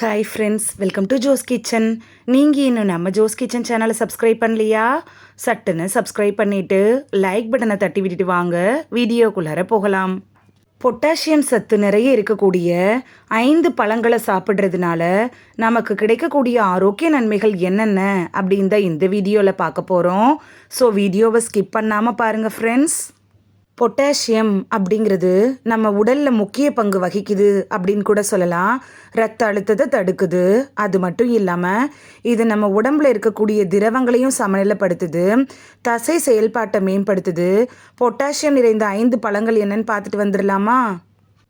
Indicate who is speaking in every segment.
Speaker 1: Hi friends welcome to Jo's kitchen நீங்கள் இன்னும் நம்ம ஜோஸ் கிச்சன் சேனலை சப்ஸ்கிரைப் பண்ணலையா? சட்டுன்னு சப்ஸ்கிரைப் பண்ணிவிட்டு லைக் பட்டனை தட்டி விட்டுட்டு வாங்க. வீடியோக்குள்ளார போகலாம். பொட்டாசியம் சத்து நிறைய இருக்கக்கூடிய ஐந்து பழங்களை சாப்பிட்றதுனால நமக்கு கிடைக்கக்கூடிய ஆரோக்கிய நன்மைகள் என்னென்ன அப்படின்னு தான் இந்த வீடியோவில் பார்க்க போகிறோம் ஸோ வீடியோவை ஸ்கிப் பண்ணாமல் பாருங்கள் ஃப்ரெண்ட்ஸ் பொட்டாசியம் அப்படிங்கிறது நம்ம உடலில் முக்கிய பங்கு வகிக்குது அப்படின்னு கூட சொல்லலாம். ரத்த அழுத்தத்தை தடுக்குது. அது மட்டும் இல்லாமல் இது நம்ம உடம்புல இருக்கக்கூடிய திரவங்களையும் சமநிலைப்படுத்துது. தசை செயல்பாட்டை மேம்படுத்துது. பொட்டாசியம் நிறைந்த ஐந்து பழங்கள் என்னன்னு பார்த்துட்டு வந்துடலாமா?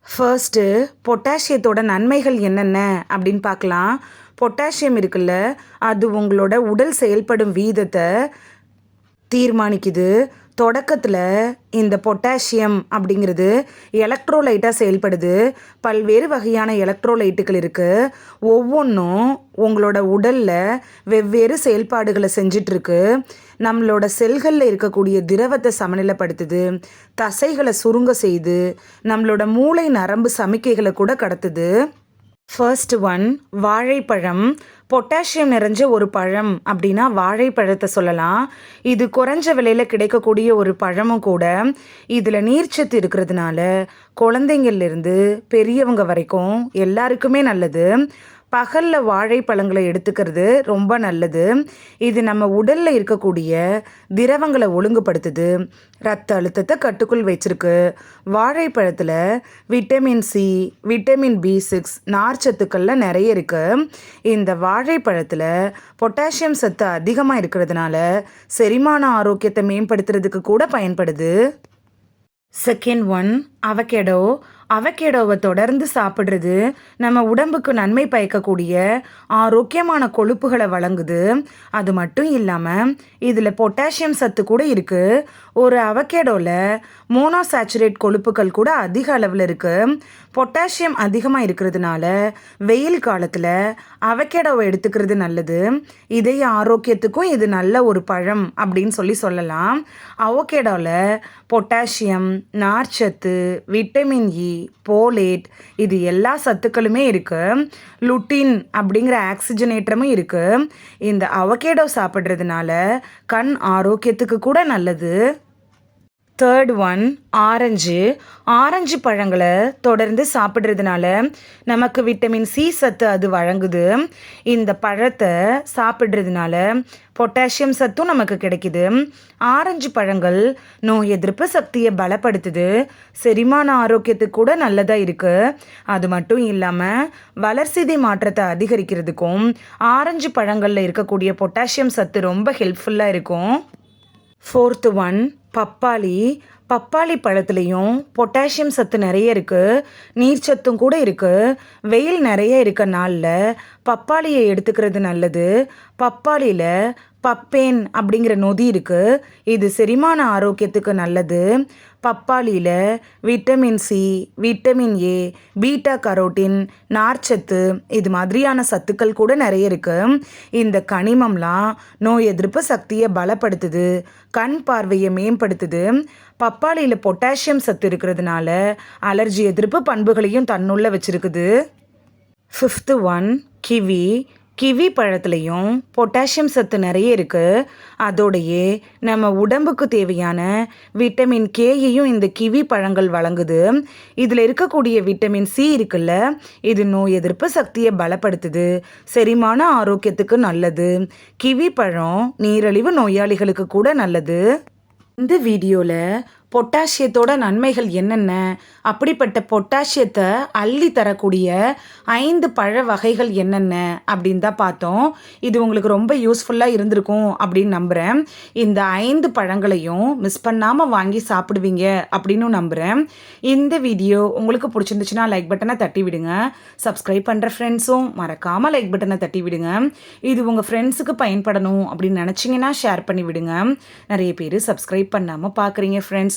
Speaker 1: ஃபர்ஸ்ட்டு பொட்டாசியத்தோட நன்மைகள் என்னென்ன அப்படின்னு பார்க்கலாம். பொட்டாசியம் இருக்குல்ல அது உங்களோட உடல் செயல்படும் வீதத்தை தீர்மானிக்குது. தொடக்கத்தில் இந்த பொட்டாசியம் அப்படிங்கிறது எலக்ட்ரோலைட்டாக செயல்படுது. பல்வேறு வகையான எலக்ட்ரோலைட்டுகள் இருக்குது ஒவ்வொன்றும் உங்களோட உடலில் வெவ்வேறு செயல்பாடுகளை செஞ்சிட்ருக்கு. நம்மளோட செல்களில் இருக்கக்கூடிய திரவத்தை சமநிலைப்படுத்துது. தசைகளை சுருங்க செய்து நம்மளோட மூளை நரம்பு சமிக்கைகளை கூட கடத்துது. ஃபர்ஸ்ட் ஒன் வாழைப்பழம். பொட்டாசியம் நிறைஞ்ச ஒரு பழம் அப்படின்னா வாழைப்பழத்தை சொல்லலாம். இது குறைஞ்ச விலையில் கிடைக்கக்கூடிய ஒரு பழமும் கூட. இதில் நீர்ச்சத்து இருக்கிறதுனால குழந்தைங்கள்லேருந்து பெரியவங்க வரைக்கும் எல்லாருக்குமே நல்லது. பகலில் வாழைப்பழங்களை எடுத்துக்கிறது ரொம்ப நல்லது. இது நம்ம உடலில் இருக்கக்கூடிய திரவங்களை ஒழுங்குபடுத்துது. ரத்த அழுத்தத்தை கட்டுக்குள் வச்சிருக்கு. வாழைப்பழத்தில் vitamin C vitamin B six நார்ச்சத்துக்கள்லாம் நிறைய இருக்குது இந்த வாழைப்பழத்தில் பொட்டாசியம் சத்து அதிகமாக இருக்கிறதுனால செரிமான ஆரோக்கியத்தை மேம்படுத்துறதுக்கு கூட பயன்படுது. செகண்ட் ஒன் அவகேடோ அவகேடோவை தொடர்ந்து சாப்பிட்றது நம்ம உடம்புக்கு நன்மை பயக்கக்கூடிய ஆரோக்கியமான கொழுப்புகளை வழங்குது. அது மட்டும் இல்லாமல் இதில் பொட்டாசியம் சத்து கூட இருக்குது ஒரு அவகேடோவில் மோனோசாச்சுரேட் கொழுப்புகள் கூட அதிக அளவில் இருக்குது பொட்டாசியம் அதிகமாக இருக்கிறதுனால வெயில் காலத்தில் அவக்கேடோவை எடுத்துக்கிறது நல்லது. இதய ஆரோக்கியத்துக்கும் இது நல்ல ஒரு பழம் அப்படின்னு சொல்லி சொல்லலாம். அவகேடோவில் பொட்டாசியம் நார்ச்சத்து விட்டமின் இ போலேட் இது எல்லா சத்துக்களுமே இருக்குது லுட்டின் அப்படிங்கிற ஆக்சிஜனேற்றமும் இருக்குது இந்த அவகேடோ சாப்பிட்றதுனால கண் ஆரோக்கியத்துக்கு கூட நல்லது. Third one orange. ஆரஞ்சு பழங்களை தொடர்ந்து சாப்பிட்றதுனால நமக்கு விட்டமின் சி சத்து அது வழங்குது. இந்த பழத்தை சாப்பிட்றதுனால பொட்டாசியம் சத்தும் நமக்கு கிடைக்குது. ஆரஞ்சு பழங்கள் நோய் எதிர்ப்பு சக்தியை பலப்படுத்துது. செரிமான ஆரோக்கியத்துக்கு கூட நல்லதாக இருக்குது அது மட்டும் இல்லாமல் வளர்சிதை மாற்றத்தை அதிகரிக்கிறதுக்கும் ஆரஞ்சு பழங்களில் இருக்கக்கூடிய பொட்டாசியம் சத்து ரொம்ப ஹெல்ப்ஃபுல்லாக இருக்கும். ஃபோர்த்து ஒன் பப்பாளி. பப்பாளி பழத்துலேயும் பொட்டாசியம் சத்து நிறைய இருக்குது நீர்ச்சத்தும் கூட இருக்குது வெயில் நிறைய இருக்க நாளில் பப்பாளியை எடுத்துக்கிறது நல்லது. பப்பாளியில் பப்பேன் அப்படிங்கிற நொதி இருக்குது இது செரிமான ஆரோக்கியத்துக்கு நல்லது. பப்பாளியில் vitamin C vitamin A beta carotene நார்ச்சத்து இது மாதிரியான சத்துக்கள் கூட நிறைய இருக்குது இந்த கனிமம்லாம் நோய் எதிர்ப்பு சக்தியை பலப்படுத்துது கண் பார்வையை மேம்படுத்துது. பப்பாளியில் பொட்டாசியம் சத்து இருக்கிறதுனால அலர்ஜி எதிர்ப்பு பண்புகளையும் தன்னுள்ள வச்சுருக்குது. ஃபிஃப்த்து ஒன் கிவி கிவி பழத்துலேயும் பொட்டாசியம் சத்து நிறைய இருக்குது அதோடையே நம்ம உடம்புக்கு தேவையான விட்டமின் கேயையும் இந்த கிவி பழங்கள் வழங்குது. இதில் இருக்கக்கூடிய விட்டமின் சி இருக்குல்ல இது நோய் எதிர்ப்பு சக்தியை பலப்படுத்துது. செரிமான ஆரோக்கியத்துக்கு நல்லது. கிவி பழம் நீரழிவு நோயாளிகளுக்கு கூட நல்லது. இந்த வீடியோவில் பொட்டாசியத்தோட நன்மைகள் என்னென்ன? அப்படிப்பட்ட பொட்டாசியத்தை அள்ளி தரக்கூடிய ஐந்து பழ வகைகள் என்னென்ன? அப்படின்னு தான் பார்த்தோம். இது உங்களுக்கு ரொம்ப யூஸ்ஃபுல்லாக இருந்திருக்கும் அப்படின்னு நம்புகிறேன் இந்த ஐந்து பழங்களையும் மிஸ் பண்ணாமல் வாங்கி சாப்பிடுவீங்க அப்படின்னு நம்புகிறேன் இந்த வீடியோ உங்களுக்கு பிடிச்சிருந்துச்சுன்னா லைக் பட்டனை தட்டி விடுங்க. சப்ஸ்கிரைப் பண்ணுற ஃப்ரெண்ட்ஸும் மறக்காமல் லைக் பட்டனை தட்டி விடுங்க. இது உங்கள் ஃப்ரெண்ட்ஸுக்கு பயன்படணும் அப்படின்னு நினச்சிங்கன்னா ஷேர் பண்ணி விடுங்க. நிறைய பேர் சப்ஸ்கிரைப் பண்ணாமல் பார்க்குறீங்க ஃப்ரெண்ட்ஸ்